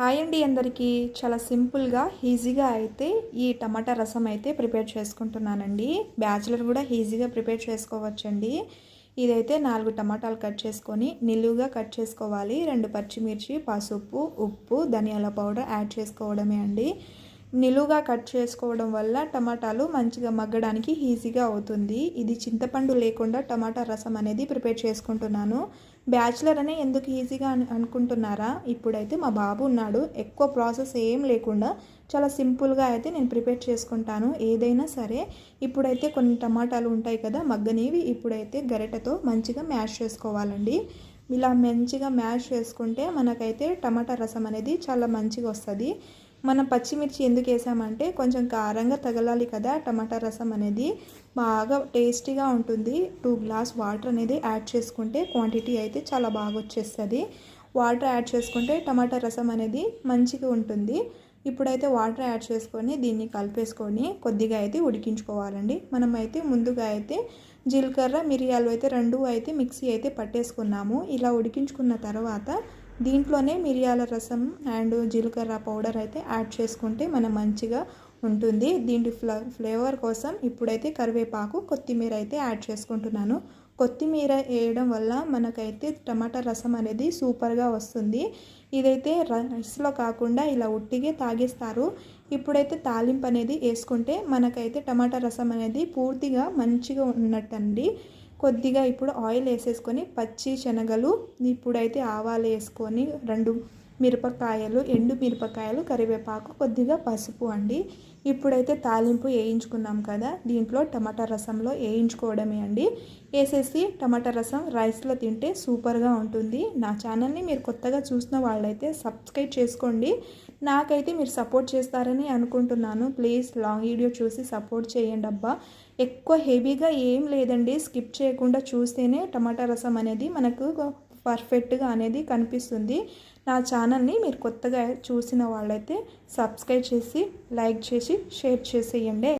Hi అండి అందరికీ. చాలా సింపుల్గా ఈజీగా అయితే ఈ టమాటా రసం అయితే ప్రిపేర్ చేసుకుంటున్నానండి. బ్యాచిలర్ కూడా ఈజీగా ప్రిపేర్ చేసుకోవచ్చండి. ఇదైతే నాలుగు టమాటాలు కట్ చేసుకొని నిలువుగా కట్ చేసుకోవాలి. రెండు పచ్చిమిర్చి పసుపు ఉప్పు ధనియాల పౌడర్ యాడ్ చేసుకోవడమే అండి. నిలువుగా కట్ చేసుకోవడం వల్ల టమాటాలు మంచిగా మగ్గడానికి ఈజీగా అవుతుంది. ఇది చింతపండు లేకుండా టమాటా రసం అనేది ప్రిపేర్ చేసుకుంటున్నాను. బ్యాచిలర్ అనే ఎందుకు ఈజీగా అనుకుంటున్నారా? ఇప్పుడైతే మా బాబు ఉన్నాడు. ఎక్కువ ప్రాసెస్ ఏం లేకుండా చాలా సింపుల్గా అయితే నేను ప్రిపేర్ చేసుకుంటాను. ఏదైనా సరే ఇప్పుడైతే కొన్ని టమాటాలు ఉంటాయి కదా మగ్గనివి ఇప్పుడైతే గరిటెతో మంచిగా మ్యాష్ చేసుకోవాలండి. ఇలా మంచిగా మ్యాష్ చేసుకుంటే మనకైతే టమాటా రసం అనేది చాలా మంచిగా వస్తుంది. మనం పచ్చిమిర్చి ఎందుకు వేసామంటే కొంచెం కారంగా తగలాలి కదా టమాటా రసం అనేది బాగా టేస్టీగా ఉంటుంది. టూ గ్లాస్ వాటర్ అనేది యాడ్ చేసుకుంటే క్వాంటిటీ అయితే చాలా బాగా వచ్చేస్తుంది. వాటర్ యాడ్ చేసుకుంటే టమాటా రసం అనేది మంచిగా ఉంటుంది. ఇప్పుడైతే వాటర్ యాడ్ చేసుకొని దీన్ని కలిపేసుకొని కొద్దిగా అయితే ఉడికించుకోవాలండి. మనం అయితే ముందుగా అయితే జీలకర్ర మిరియాలు అయితే రెండు అయితే మిక్సీ అయితే పట్టేసుకున్నాము. ఇలా ఉడికించుకున్న తర్వాత దీంట్లోనే మిరియాల రసం అండ్ జీలకర్ర పౌడర్ అయితే యాడ్ చేసుకుంటే మనం మంచిగా ఉంటుంది. దీంట్లో ఫ్ల ఫ్లేవర్ కోసం ఇప్పుడైతే కరివేపాకు కొత్తిమీర అయితే యాడ్ చేసుకుంటున్నాను. కొత్తిమీర వేయడం వల్ల మనకైతే టమాటా రసం అనేది సూపర్గా వస్తుంది. ఇదైతే రైస్లో కాకుండా ఇలా ఉట్టిగే తాగేస్తారు. ఇప్పుడైతే తాలింపు అనేది వేసుకుంటే మనకైతే టమాటా రసం అనేది పూర్తిగా మంచిగా ఉన్నట్టండి. కొద్దిగా ఇప్పుడు ఆయిల్ వేసేసుకొని పచ్చి శనగలు ఇప్పుడైతే ఆవాలు వేసుకొని రెండు మిరపకాయలు ఎండు మిరపకాయలు కరివేపాకు కొద్దిగా పసుపు అండి. ఇప్పుడైతే తాలింపు వేయించుకున్నాం కదా దీంట్లో టమాటా రసంలో వేయించుకోవడమే అండి. వేసేసి టమాటా రసం రైస్లో తింటే సూపర్గా ఉంటుంది. నా ఛానల్ని మీరు కొత్తగా చూసిన వాళ్ళైతే సబ్స్క్రైబ్ చేసుకోండి. నాకైతే మీరు సపోర్ట్ చేస్తారని అనుకుంటున్నాను. ప్లీజ్ లాంగ్ వీడియో చూసి సపోర్ట్ చేయండి అబ్బా. ఎక్కువ హెవీగా ఏం లేదండి. స్కిప్ చేయకుండా చూస్తేనే టమాటా రసం అనేది మనకు పర్ఫెక్ట్గా అనేది కనిపిస్తుంది. నా ఛానల్ని మీరు కొత్తగా చూసిన వాళ్ళైతే సబ్స్క్రైబ్ చేసి లైక్ చేసి షేర్ చేసేయండి.